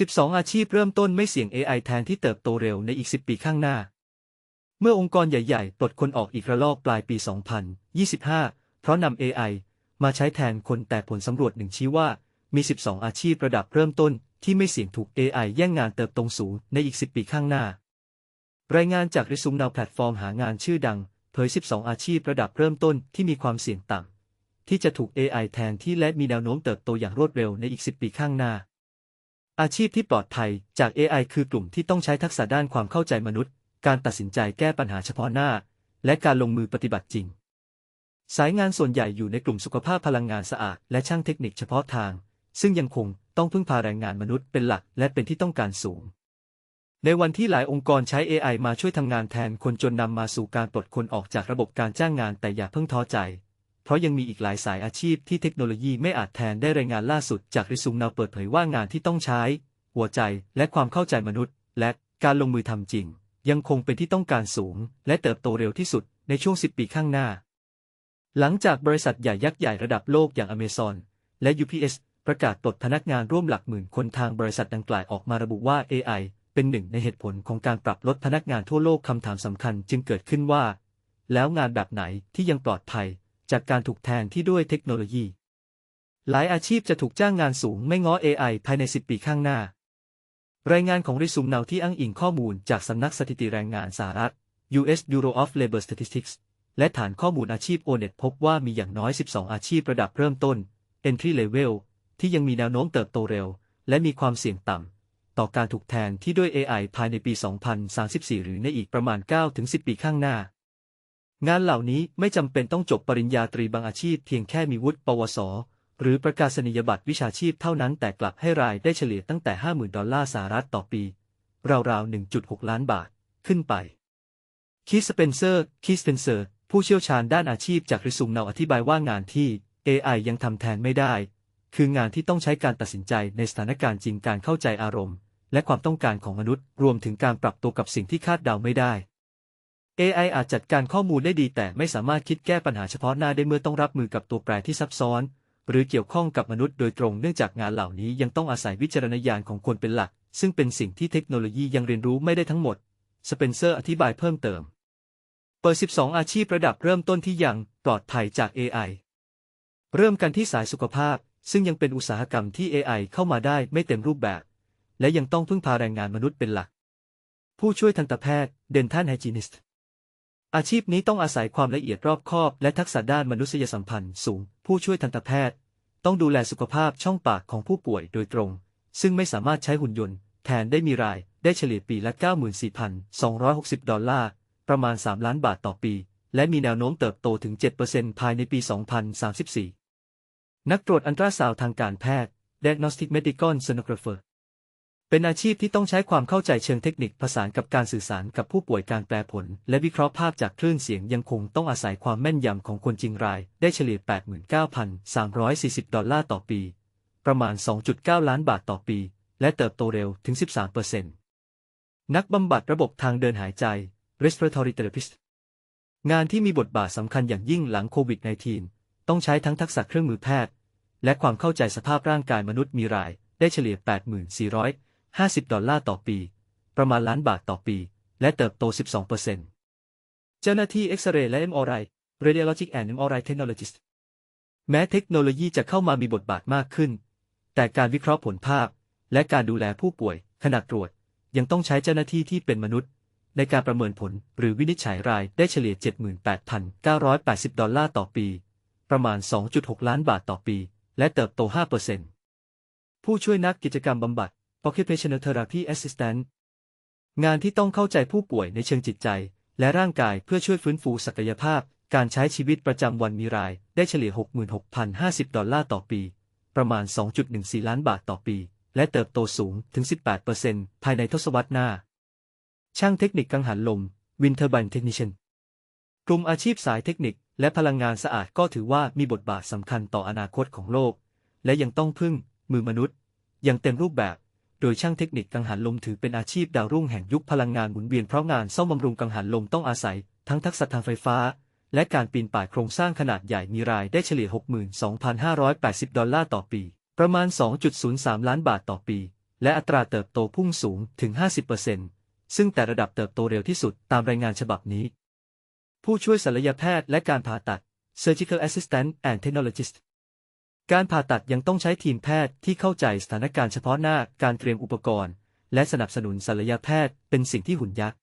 12 อาชีพเริ่มต้นไม่เสี่ยง AI แทนที่เติบโตเร็วในอีก 10 ปีข้างหน้า เมื่อองค์กรใหญ่ๆ ปลดคนออกอีกระลอกปลายปี 2025 เพราะนำ AI มาใช้แทนคนแต่ผลสำรวจหนึ่งชี้ว่า มี 12 อาชีพระดับเริ่มต้นที่ไม่เสี่ยงถูก AI แย่งงานเติบโตสูงในอีก 10 ปีข้างหน้า รายงานจาก Resume Now แพลตฟอร์มหางานชื่อดัง เผย 12 อาชีพระดับเริ่มต้นที่มีความเสี่ยงต่ำที่จะถูก AI แทนที่และมีแนวโน้มเติบโตอย่างรวดเร็วในอีก 10 ปีข้างหน้า อาชีพที่ปลอดภัยจาก AI คือกลุ่มที่ต้องใช้ทักษะด้านความเข้าใจมนุษย์ การตัดสินใจแก้ปัญหาเฉพาะหน้า และการลงมือปฏิบัติจริง สายงานส่วนใหญ่อยู่ในกลุ่มสุขภาพพลังงานสะอาดและช่างเทคนิคเฉพาะทาง ซึ่งยังคงต้องพึ่งพาแรงงานมนุษย์เป็นหลักและเป็นที่ต้องการสูง ในวันที่หลายองค์กรใช้ AI มาช่วยทำงานแทนคนจนนำมาสู่การปลดคนออกจากระบบการจ้างงานแต่อย่าเพิ่งท้อใจ เพราะยังมีอีกหลายสายอาชีพที่เทคโนโลยีไม่อาจแทนได้รายงานล่าสุดจากริซุมนาวเปิดเผยว่างานที่ต้องใช้ หัวใจและความเข้าใจมนุษย์ และการลงมือทำจริง ยังคงเป็นที่ต้องการสูง และเติบโตเร็วที่สุดในช่วง 10 ปีข้างหน้า หลังจากบริษัทใหญ่ยักษ์ใหญ่ระดับโลกอย่าง Amazon และ UPS ประกาศปลดพนักงานร่วมหลักหมื่นคนทางบริษัทดังกล่าวออกมาระบุว่า AI เป็นหนึ่งในเหตุผลของการปรับลดพนักงานทั่วโลกคำถามสำคัญจึงเกิดขึ้นว่า แล้วงานแบบไหนที่ยังปลอดภัย จากการถูกแทนที่ด้วยเทคโนโลยี หลายอาชีพจะถูกจ้างงานสูงไม่ง้อ AI ภายใน 10 ปีข้างหน้า รายงานของริซุมเนาที่อ้างอิงข้อมูลจากสำนักสถิติแรงงานสหรัฐ U.S. Bureau of Labor Statistics และฐานข้อมูลอาชีพ ONET พบว่ามีอย่างน้อย 12 อาชีพระดับเริ่มต้น Entry Level ที่ยังมีแนวโน้มเติบโตเร็ว และมีความเสี่ยงต่ำ ต่อการถูกแทนที่ด้วย AI ภายในปี 2034 หรือในอีกประมาณ 9-10 ปีข้างหน้า งานเหล่านี้ไม่จำเป็นต้องจบปริญญาตรีบางอาชีพเพียงแค่มีวุฒิปวส หรือประกาศนียบัตรวิชาชีพเท่านั้นแต่กลับให้รายได้เฉลี่ยตั้งแต่ 50,000 ดอลลาร์สหรัฐต่อปี ราวๆ 1.6 ล้านบาท ขึ้นไป คีสเปนเซอร์ คีสเปนเซอร์ ผู้เชี่ยวชาญด้านอาชีพจากริซุมเนาอธิบายว่างานที่ AI ยังทำแทนไม่ได้ คืองานที่ต้องใช้การตัดสินใจในสถานการณ์จริงการเข้าใจอารมณ์ และความต้องการของมนุษย์ รวมถึงการปรับตัวกับสิ่งที่คาดเดาไม่ได้ AI อาจจัดการข้อมูลได้ดีแต่ไม่สามารถคิดแก้ปัญหาเฉพาะหน้าได้เมื่อต้องรับมือกับตัวแปรที่ซับซ้อน หรือเกี่ยวข้องกับมนุษย์โดยตรงเนื่องจากงานเหล่านี้ยังต้องอาศัยวิจารณญาณของคนเป็นหลัก ซึ่งเป็นสิ่งที่เทคโนโลยียังเรียนรู้ไม่ได้ทั้งหมด สเปนเซอร์อธิบายเพิ่มเติม เปิด 12 อาชีพระดับเริ่มต้นที่ยังปลอดภัยจาก AI เริ่มกันที่สายสุขภาพ ซึ่งยังเป็นอุตสาหกรรมที่ AI เข้ามาได้ไม่เต็มรูปแบบ และยังต้องพึ่งพาแรงงานมนุษย์เป็นหลัก ผู้ช่วยทันตแพทย์ Dental Hygienist อาชีพนี้ต้องอาศัยความละเอียดรอบคอบ และทักษะด้านมนุษยสัมพันธ์สูง ผู้ช่วยทันตแพทย์ ต้องดูแลสุขภาพช่องปากของผู้ป่วยโดยตรง ซึ่งไม่สามารถใช้หุ่นยนต์ แทนได้มีรายได้เฉลี่ยปีละ 94,260 ดอลลาร์ ประมาณ 3 ล้านบาทต่อปี และมีแนวโน้มเติบโตถึง 7%ภายในปี 2034 นักตรวจอันตราซาวทางการแพทย์ Diagnostic Medical Sonographer เป็นอาชีพที่ต้องใช้ความเข้าใจเชิงเทคนิคผสานกับการสื่อสารกับผู้ป่วยการแปลผล และวิเคราะห์ภาพจากคลื่นเสียงยังคงต้องอาศัยความแม่นยำของคนจริงราย ได้เฉลี่ย 89,340 ดอลลาร์ต่อปี ประมาณ 2.9 ล้านบาทต่อปี และเติบโตเร็วถึง 13%นักบำบัดระบบทางเดินหายใจ respiratory therapist งานที่มีบทบาทสำคัญอย่างยิ่งหลังโควิด -19 ต้องใช้ทั้งทักษะเครื่องมือแพทย์ และความเข้าใจสภาพร่างกายมนุษย์มีราย ได้เฉลี่ย 84,400 50 ดอลลาร์ต่อปี ประมาณล้านบาทต่อปี และเติบโต 12%เจ้าหน้าที่เอ็กซเรย์และ MRI Radiologic and MRI Technologist แม้เทคโนโลยีจะเข้ามามีบทบาทมากขึ้น แต่การวิเคราะห์ผลภาพ และการดูแลผู้ป่วย ขณะตรวจ ยังต้องใช้เจ้าหน้าที่ที่เป็นมนุษย์ ในการประเมินผลหรือวินิจฉัยรายได้เฉลี่ย 78,980 ดอลลาร์ต่อปี ประมาณ 2.6 ล้านบาทต่อปี และเติบโต 5%ผู้ช่วยนักกิจกรรมบำบัด Occupational Therapy Assistant งานที่ต้องเข้าใจผู้ป่วยในเชิงจิตใจ และร่างกายเพื่อช่วยฟื้นฟูศักยภาพ การใช้ชีวิตประจำวันมีราย ได้เฉลี่ย 66,050 ดอลลาร์ต่อปี ประมาณ 2.14 ล้านบาทต่อปี และเติบโตสูงถึง 18%ภายในทศวรรษหน้า ช่างเทคนิคกังหันลม Wind Turbine Technician กลุ่มอาชีพสายเทคนิคและพลังงานสะอาดก็ถือว่ามีบทบาทสำคัญต่ออนาคตของโลก และยังต้องพึ่งมือมนุษย์ อย่างเต็มรูปแบบ โดยช่างเทคนิคกังหันลมถือเป็นอาชีพดาวรุ่งแห่งยุคพลังงานหมุนเวียนเพราะงานซ่อมบำรุงกังหันลมต้องอาศัย ทั้งทักษะทางไฟฟ้า และการปีนป่ายโครงสร้างขนาดใหญ่มีรายได้เฉลี่ย 62,580 ดอลลาร์ต่อปี ประมาณ 2.03 ล้านบาทต่อปี และอัตราเติบโตพุ่งสูงถึง 50%ซึ่งแต่ระดับเติบโตเร็วที่สุดตามรายงานฉบับนี้ ผู้ช่วยศัลยแพทย์และการผ่าตัด Surgical Assistant and Technologist การผ่าตัดยังต้องใช้ทีมแพทย์ที่เข้าใจสถานการณ์เฉพาะหน้า การเตรียมอุปกรณ์ และสนับสนุนศัลยแพทย์เป็นสิ่งที่หุ่นยักษ์